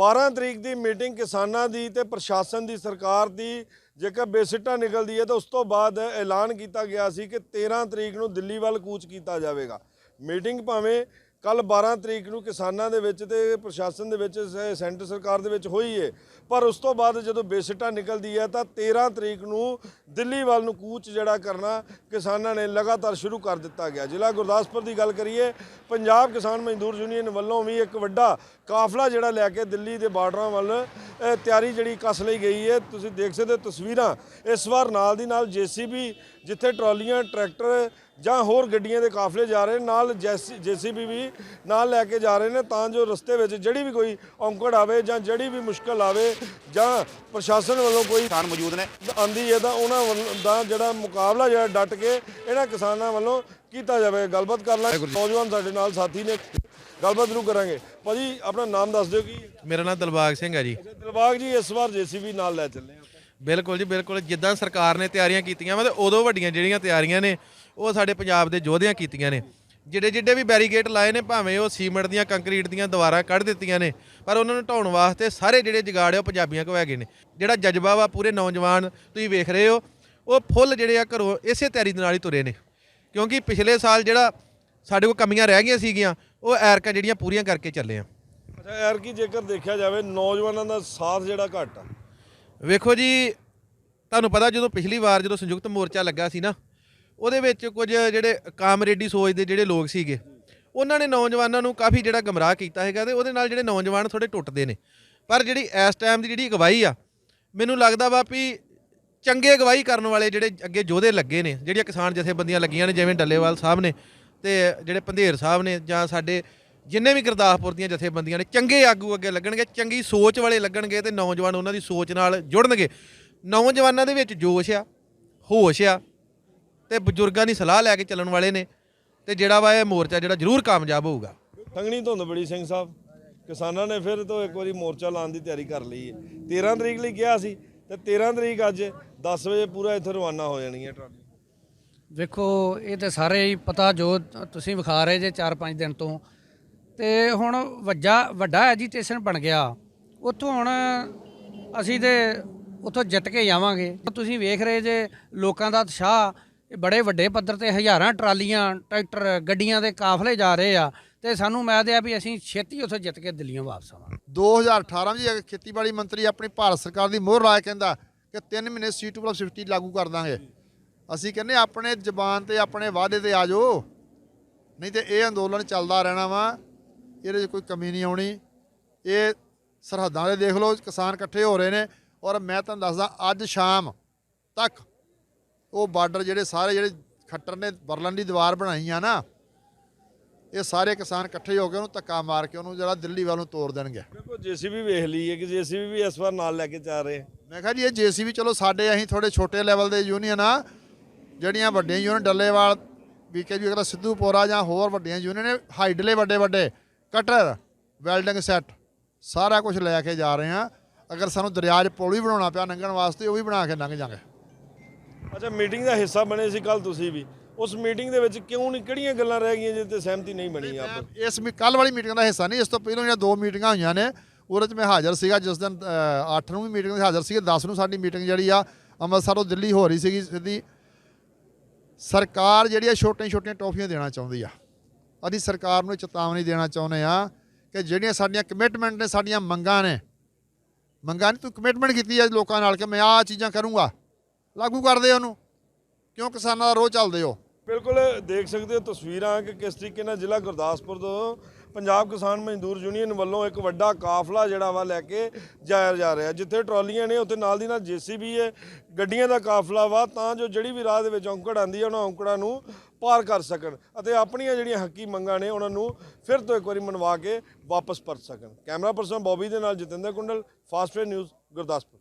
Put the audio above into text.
12 ਤਰੀਕ ਦੀ ਮੀਟਿੰਗ ਕਿਸਾਨਾਂ ਦੀ ਤੇ ਪ੍ਰਸ਼ਾਸਨ ਦੀ ਸਰਕਾਰ ਦੀ ਜੇਕਰ ਬੇਸਿੱਟਾ ਨਿਕਲਦੀ ਹੈ ਤਾਂ ਉਸ ਤੋਂ ਬਾਅਦ ਐਲਾਨ ਕੀਤਾ ਗਿਆ ਸੀ ਕਿ 13 ਤਰੀਕ ਨੂੰ ਦਿੱਲੀ ਵੱਲ ਕੂਚ ਕੀਤਾ ਜਾਵੇਗਾ। ਮੀਟਿੰਗ ਭਾਵੇਂ ਕੱਲ 12 ਤਰੀਕ ਨੂੰ ਕਿਸਾਨਾਂ ਦੇ ਵਿੱਚ ਤੇ ਪ੍ਰਸ਼ਾਸਨ ਦੇ ਵਿੱਚ ਸੈਂਟਰ ਸਰਕਾਰ ਦੇ ਵਿੱਚ ਹੋਈ ਹੈ ਪਰ ਉਸ ਤੋਂ ਬਾਅਦ ਜਦੋਂ ਬੇਸਿੱਟਾ ਨਿਕਲਦੀ ਹੈ ਤਾਂ 13 ਤਰੀਕ ਨੂੰ ਦਿੱਲੀ ਵੱਲ ਨੂੰ ਕੂਚ ਜਿਹੜਾ ਕਰਨਾ ਕਿਸਾਨਾਂ ਨੇ ਲਗਾਤਾਰ ਸ਼ੁਰੂ ਕਰ ਦਿੱਤਾ ਗਿਆ। ਜ਼ਿਲ੍ਹਾ ਗੁਰਦਾਸਪੁਰ ਦੀ ਗੱਲ ਕਰੀਏ, ਪੰਜਾਬ ਕਿਸਾਨ ਮਜ਼ਦੂਰ ਯੂਨੀਅਨ ਵੱਲੋਂ ਵੀ ਇੱਕ ਵੱਡਾ ਕਾਫਲਾ ਜਿਹੜਾ ਲੈ ਕੇ ਦਿੱਲੀ ਦੇ ਬਾਰਡਰਾਂ ਵੱਲ ਤਿਆਰੀ ਜਿਹੜੀ ਕਸ ਲਈ ਗਈ ਹੈ ਤੁਸੀਂ ਦੇਖ ਸਕਦੇ ਹੋ ਤਸਵੀਰਾਂ। ਇਸ ਵਾਰ ਨਾਲ ਦੀ ਨਾਲ ਜੀਸੀਬੀ ਜਿੱਥੇ ਟਰਾਲੀਆਂ ਟਰੈਕਟਰ ਜਾਂ ਹੋਰ ਗੱਡੀਆਂ ਦੇ ਕਾਫਲੇ ਜਾ ਰਹੇ ਨਾਲ ਜੀਸੀਬੀ ਵੀ ਨਾਲ ਲੈ ਕੇ ਜਾ ਰਹੇ ਨੇ ਤਾਂ ਜੋ ਰਸਤੇ ਵਿੱਚ ਜਿਹੜੀ ਵੀ ਕੋਈ ਔਂਕੜ ਆਵੇ ਜਾਂ ਜਿਹੜੀ ਵੀ ਮੁਸ਼ਕਲ ਆਵੇ ਜਾਂ ਪ੍ਰਸ਼ਾਸਨ ਵੱਲੋਂ ਕੋਈ ਕਿਸਾਨ ਮੌਜੂਦ ਨੇ। ਆਂਦੀ ਹੈ ਤਾਂ ਉਹਨਾਂ ਦਾ ਜਿਹੜਾ ਮੁਕਾਬਲਾ ਜਿਹੜਾ ਡਟ ਕੇ ਇਹਨਾਂ ਕਿਸਾਨਾਂ ਵੱਲੋਂ ਕੀਤਾ ਜਾਵੇ। ਗੱਲਬਾਤ ਕਰ ਲਾਂਗੇ। ਨੌਜਵਾਨ ਸਾਡੇ ਨਾਲ ਸਾਥੀ ਨੇ। ਗੱਲਬਾਤ ਜ਼ਰੂਰ ਕਰਾਂਗੇ। ਭਾਜੀ ਆਪਣਾ ਨਾਮ ਦੱਸ ਦਿਓ ਕੀ? ਮੇਰਾ ਨਾਮ ਦਿਲਬਾਗ ਸਿੰਘ ਹੈ ਜੀ। ਦਿਲਬਾਗ ਜੀ ਇਸ ਵਾਰ ਜੀਸੀਬੀ ਨਾਲ ਲੈ ਚੱਲੇ ਆਪਾਂ ਬਿਲਕੁਲ ਜੀ ਬਿਲਕੁਲ। ਜਿੱਦਾਂ ਸਰਕਾਰ ਨੇ ਤਿਆਰੀਆਂ ਕੀਤੀਆਂ ਵਾ ਤੇ ਉਦੋਂ ਵੱਡੀਆਂ ਜਿਹੜੀਆਂ ਤਿਆਰੀਆਂ ਨੇ ਉਹ ਸਾਡੇ ਪੰਜਾਬ ਦੇ ਯੋਧਿਆਂ ਕੀਤੀਆਂ ਨੇ। ਜਿਹੜੇ ਜਿਹੜੇ ਵੀ ਬੈਰੀਗੇਟ ਲਾਏ ਨੇ ਭਾਵੇਂ ਉਹ ਸੀਮੈਂਟ ਦੀਆਂ ਕੰਕਰੀਟ ਦੀਆਂ ਦੀਵਾਰਾਂ ਕੱਢ ਦਿੱਤੀਆਂ ਨੇ ਪਰ ਉਹਨਾਂ ਨੂੰ ਢਾਉਣ ਵਾਸਤੇ ਸਾਰੇ ਜਿਹੜੇ ਜਗਾੜ ਆ ਉਹ ਪੰਜਾਬੀਆਂ ਕੋਲ ਹੈਗੇ ਨੇ। ਜਿਹੜਾ ਜਜ਼ਬਾ ਵਾ ਪੂਰੇ ਨੌਜਵਾਨ ਤੁਸੀਂ ਵੇਖ ਰਹੇ ਹੋ ਉਹ ਫੁੱਲ ਜਿਹੜੇ ਆ ਘਰੋਂ ਇਸੇ ਤਿਆਰੀ ਦੇ ਨਾਲ ਹੀ ਤੁਰੇ ਨੇ। ਕਿਉਂਕਿ ਪਿਛਲੇ ਸਾਲ ਜਿਹੜਾ ਸਾਡੇ ਕੋਲ ਕਮੀਆਂ ਰਹਿ ਗਈਆਂ ਸੀਗੀਆਂ ਉਹ ਐਰਕਾਂ ਜਿਹੜੀਆਂ ਪੂਰੀਆਂ ਕਰਕੇ ਚੱਲੇ ਆ। ਅੱਛਾ ਯਾਰ ਕੀ ਜੇਕਰ ਦੇਖਿਆ ਜਾਵੇ ਨੌਜਵਾਨਾਂ ਦਾ ਸਾਥ ਜਿਹੜਾ ਘੱਟ ਆ। ਵੇਖੋ ਜੀ ਤੁਹਾਨੂੰ ਪਤਾ ਜਦੋਂ ਪਿਛਲੀ ਵਾਰ ਜਦੋਂ ਸੰਯੁਕਤ ਮੋਰਚਾ ਲੱਗਾ ਸੀ ਨਾ ਉਹਦੇ ਵਿੱਚ ਕੁਝ ਜਿਹੜੇ ਕਾਮਰੇਡੀ ਸੋਚ ਦੇ ਜਿਹੜੇ ਲੋਕ ਸੀਗੇ ਉਹਨਾਂ ਨੇ ਨੌਜਵਾਨਾਂ ਨੂੰ ਕਾਫੀ ਜਿਹੜਾ ਗਮਰਾਹ ਕੀਤਾ ਹੈਗਾ ਤੇ ਉਹਦੇ ਨਾਲ ਜਿਹੜੇ ਨੌਜਵਾਨ ਥੋੜੇ ਟੁੱਟਦੇ ਨੇ। ਪਰ ਜਿਹੜੀ ਇਸ ਟਾਈਮ ਦੀ ਜਿਹੜੀ ਅਗਵਾਈ ਆ ਮੈਨੂੰ ਲੱਗਦਾ ਵਾ ਵੀ ਚੰਗੇ ਅਗਵਾਈ ਕਰਨ ਵਾਲੇ ਜਿਹੜੇ ਅੱਗੇ ਯੋਧੇ ਲੱਗੇ ਨੇ ਜਿਹੜੀਆਂ ਕਿਸਾਨ ਜਥੇਬੰਦੀਆਂ ਲੱਗੀਆਂ ਨੇ ਜਿਵੇਂ ਡੱਲੇਵਾਲ ਸਾਹਿਬ ਨੇ ਤੇ ਜਿਹੜੇ ਪੰਧੇਰ ਸਾਹਿਬ ਨੇ ਜਾਂ ਸਾਡੇ ਜਿੰਨੇ ਵੀ ਗੁਰਦਾਸਪੁਰ ਦੀਆਂ ਜਥੇਬੰਦੀਆਂ ਨੇ, ਚੰਗੇ ਆਗੂ ਅੱਗੇ ਲੱਗਣਗੇ, ਚੰਗੀ ਸੋਚ ਵਾਲੇ ਲੱਗਣਗੇ ਤੇ ਨੌਜਵਾਨ ਉਹਨਾਂ ਦੀ ਸੋਚ ਨਾਲ ਜੁੜਨਗੇ। ਨੌਜਵਾਨਾਂ ਦੇ ਵਿੱਚ ਜੋਸ਼ ਆ, ਹੋਸ਼ ਆ ਤੇ ਬਜ਼ੁਰਗਾਂ ਦੀ ਸਲਾਹ ਲੈ ਕੇ ਚੱਲਣ ਵਾਲੇ ਨੇ ਤੇ ਜਿਹੜਾ ਵਾ ਇਹ ਮੋਰਚਾ ਜਿਹੜਾ ਜ਼ਰੂਰ ਕਾਮਯਾਬ ਹੋਊਗਾ। ਤੰਗਣੀ ਧੁੰਦ ਬੜੀ ਸਿੰਘ ਸਾਹਿਬ, ਕਿਸਾਨਾਂ ਨੇ ਫਿਰ ਤੋਂ ਇੱਕ ਵਾਰੀ ਮੋਰਚਾ ਲਾਉਣ ਦੀ ਤਿਆਰੀ ਕਰ ਲਈ ਹੈ। 13 ਤਰੀਕ ਲਈ ਕਿਹਾ ਸੀ ਤੇ 13 ਤਰੀਕ ਅੱਜ 10 ਵਜੇ ਪੂਰਾ ਇੱਥੇ ਰਵਾਨਾ ਹੋ ਜਾਣੀ ਹੈ ਟਰਾਲੀ ਵੇਖੋ, ਇਹ ਤਾਂ ਸਾਰੇ ਹੀ ਪਤਾ ਜੋ ਤੁਸੀਂ ਵਿਖਾ ਰਹੇ ਜੇ 4-5 ਦਿਨ ਤੋਂ। ਤੇ ਹੁਣ ਵੱਜਾ, ਵੱਡਾ ਐਜੀਟੇਸ਼ਨ ਬਣ ਗਿਆ। ਉੱਥੋਂ ਹੁਣ ਅਸੀਂ ਤੇ ਉੱਥੋਂ ਜਿੱਤ ਕੇ ਜਾਵਾਂਗੇ। ਤੁਸੀਂ ਵੇਖ ਰਹੇ ਜੇ ਲੋਕਾਂ ਦਾ ਉਤਸ਼ਾਹ, ਇਹ ਬੜੇ ਵੱਡੇ ਪੱਧਰ ਤੇ ਹਜ਼ਾਰਾਂ ਟਰਾਲੀਆਂ, ਟਰੈਕਟਰ, ਗੱਡੀਆਂ ਦੇ ਕਾਫਲੇ ਜਾ ਰਹੇ ਆ। ਤੇ ਸਾਨੂੰ ਮੈਦ ਆ ਵੀ ਅਸੀਂ ਛੇਤੀ ਉੱਥੋਂ ਜਿੱਤ ਕੇ ਦਿੱਲੀੋਂ ਵਾਪਸ ਆਵਾਂਗੇ। 2018 ਵਿੱਚ ਇੱਕ ਖੇਤੀਬਾੜੀ ਮੰਤਰੀ ਆਪਣੀ ਭਾਰਤ ਸਰਕਾਰ ਦੀ ਮੋਹਰ ਲਾ ਕੇ ਕਹਿੰਦਾ ਕਿ 3 ਮਹੀਨੇ ਸੀ ਟੂ ਪਲੱਸ 50 ਲਾਗੂ ਕਰ ਦਾਂਗੇ। ਅਸੀਂ ਕਹਿੰਦੇ ਆਪਣੇ ਜ਼ਬਾਨ ਤੇ ਆਪਣੇ ਵਾਅਦੇ ਤੇ ਆ ਜਾਓ। ਨਹੀਂ ਤੇ ਇਹ ਅੰਦੋਲਨ ਚੱਲਦਾ ਰਹਿਣਾ ਵਾ। ਇਹਦੇ 'ਚ ਕੋਈ ਕਮੀ ਨਹੀਂ ਆਉਣੀ। ਇਹ ਸਰਹੱਦਾਂ ਦੇ ਦੇਖ ਲਓ ਕਿਸਾਨ ਇਕੱਠੇ ਹੋ ਰਹੇ ਨੇ। ਔਰ ਮੈਂ ਤੁਹਾਨੂੰ ਦੱਸਦਾ ਅੱਜ ਸ਼ਾਮ ਤੱਕ ਉਹ ਬਾਰਡਰ ਜਿਹੜੇ ਸਾਰੇ ਜਿਹੜੇ ਖੱਟਰ ਨੇ ਬਰਲਨ ਦੀ ਦੀਵਾਰ ਬਣਾਈ ਆ ਨਾ ਇਹ ਸਾਰੇ ਕਿਸਾਨ ਇਕੱਠੇ ਹੋ ਕੇ ਉਹਨੂੰ ਧੱਕਾ ਮਾਰ ਕੇ ਉਹਨੂੰ ਜਿਹੜਾ ਦਿੱਲੀ ਵੱਲ ਨੂੰ ਤੋੜ ਦੇਣਗੇ। ਦੇਖੋ ਜੀਸੀਬੀ ਵੇਖ ਲਈ ਹੈ ਕਿ ਜੀਸੀਬੀ ਵੀ ਇਸ ਵਾਰ ਨਾਲ ਲੈ ਕੇ ਚੱਲ ਰਹੇ ਮੈਂ ਕਿਹਾ ਜੀ ਇਹ ਜੀਸੀਬੀ ਚਲੋ ਸਾਡੇ ਅਸੀਂ ਥੋੜੇ ਛੋਟੇ ਲੈਵਲ ਦੇ ਯੂਨੀਅਨ ਆ। ਜਿਹੜੀਆਂ ਵੱਡੀਆਂ ਯੂਨੀਅਨ ਡੱਲੇਵਾਲ ਬੀਕੇਯੂ ਅਗਲਾ ਸਿੱਧੂਪੁਰਾ ਜਾਂ ਹੋਰ ਵੱਡੀਆਂ ਯੂਨੀਅਨ ਨੇ ਹਾਈਡਲੇ ਵੱਡੇ ਵੱਡੇ ਕਟਰ ਵੈਲਡਿੰਗ ਸੈੱਟ ਸਾਰਾ ਕੁਝ ਲੈ ਕੇ ਜਾ ਰਹੇ ਆ ਅਗਰ ਸਾਨੂੰ ਦਰਿਆ 'ਚ ਪੁਲ ਵੀ ਬਣਾਉਣਾ ਪਿਆ ਲੰਘਣ ਵਾਸਤੇ ਉਹ ਵੀ ਬਣਾ ਕੇ ਲੰਘ ਜਾਾਂਗੇ। ਅੱਛਾ ਮੀਟਿੰਗ ਦਾ ਹਿੱਸਾ ਬਣੇ ਸੀ ਕੱਲ ਤੁਸੀਂ ਵੀ। ਉਸ ਮੀਟਿੰਗ ਦੇ ਵਿੱਚ ਕਿਉਂ ਨਹੀਂ ਕਿਹੜੀਆਂ ਗੱਲਾਂ ਰਹਿ ਗਈਆਂ ਜਿਸ ਤੇ ਸਹਿਮਤੀ ਨਹੀਂ ਬਣੀ ਆਪ? ਇਸ ਕੱਲ ਵਾਲੀ ਮੀਟਿੰਗ ਦਾ ਹਿੱਸਾ ਨਹੀਂ ਇਸ ਤੋਂ ਪਹਿਲਾਂ ਜਿਹੜੀਆਂ ਦੋ ਮੀਟਿੰਗਾਂ ਹੋਈਆਂ ਨੇ ਉਹਦੇ 'ਚ ਮੈਂ ਹਾਜ਼ਰ ਸੀਗਾ ਜਿਸ ਦਿਨ 8 ਨੂੰ ਵੀ ਮੀਟਿੰਗ ਹਾਜ਼ਰ ਸੀਗਾ 10 ਨੂੰ ਸਾਡੀ ਮੀਟਿੰਗ ਜਿਹੜੀ ਆ ਅੰਮ੍ਰਿਤਸਰ ਤੋਂ ਦਿੱਲੀ ਹੋ ਰਹੀ ਸੀਗੀ ਸਿੱਧੀ। ਸਰਕਾਰ ਜਿਹੜੀ ਆ ਛੋਟੀਆਂ ਛੋਟੀਆਂ ਟੌਫੀਆਂ ਦੇਣਾ ਚਾਹੁੰਦੀ ਆ। ਅਸੀਂ ਸਰਕਾਰ ਨੂੰ ਚੇਤਾਵਨੀ ਦੇਣਾ ਚਾਹੁੰਦੇ ਆ ਕਿ ਜਿਹੜੀਆਂ ਸਾਡੀਆਂ ਕਮਿਟਮੈਂਟ ਨੇ, ਸਾਡੀਆਂ ਮੰਗਾਂ ਨੇ, ਮੰਗਾਂ ਨਹੀਂ, ਤੂੰ ਕਮਿਟਮੈਂਟ ਕੀਤੀ ਆ ਲੋਕਾਂ ਨਾਲ ਕਿ ਮੈਂ ਆਹ ਚੀਜ਼ਾਂ ਕਰੂੰਗਾ। ਲਾਗੂ ਕਰਦੇ ਉਹਨੂੰ। ਕਿਉਂ ਕਿਸਾਨਾਂ ਦਾ ਰੋਹ ਚੱਲਦੇ ਹੋ? ਬਿਲਕੁਲ, ਦੇਖ ਸਕਦੇ ਹੋ ਤਸਵੀਰਾਂ ਕਿ ਕਿਸ ਤਰੀਕੇ ਨਾਲ ਜ਼ਿਲ੍ਹਾ ਗੁਰਦਾਸਪੁਰ ਤੋਂ ਪੰਜਾਬ ਕਿਸਾਨ ਮਜ਼ਦੂਰ ਯੂਨੀਅਨ ਵੱਲੋਂ ਇੱਕ ਵੱਡਾ ਕਾਫਲਾ ਜਿਹੜਾ ਵਾ ਲੈ ਕੇ ਜਾਇਆ ਜਾ ਰਿਹਾ। ਜਿੱਥੇ ਟਰਾਲੀਆਂ ਨੇ, ਉੱਥੇ ਨਾਲ ਦੀ ਨਾਲ ਜੀਸੀਬੀ ਹੈ ਗੱਡੀਆਂ ਦਾ ਕਾਫਲਾ ਵਾ, ਤਾਂ ਜੋ ਜਿਹੜੀ ਵੀ ਰਾਹ ਦੇ ਵਿੱਚ ਔਂਕੜ ਆਂਦੀ ਹੈ ਉਹਨਾਂ ਔਂਕੜਾਂ ਨੂੰ ਪਾਰ ਕਰ ਸਕਣ ਅਤੇ ਆਪਣੀਆਂ ਜਿਹੜੀਆਂ ਹੱਕੀ ਮੰਗਾਂ ਨੇ, ਉਹਨਾਂ ਨੂੰ ਫਿਰ ਤੋਂ ਇੱਕ ਵਾਰੀ ਮਨਵਾ ਕੇ ਵਾਪਸ ਪਰਤ ਸਕਣ। ਕੈਮਰਾ ਪਰਸਨ ਬੌਬੀ ਦੇ ਨਾਲ ਜਤਿੰਦਰ ਕੁੰਡਲ, ਫਾਸਟ ਨਿਊਜ਼, ਗੁਰਦਾਸਪੁਰ।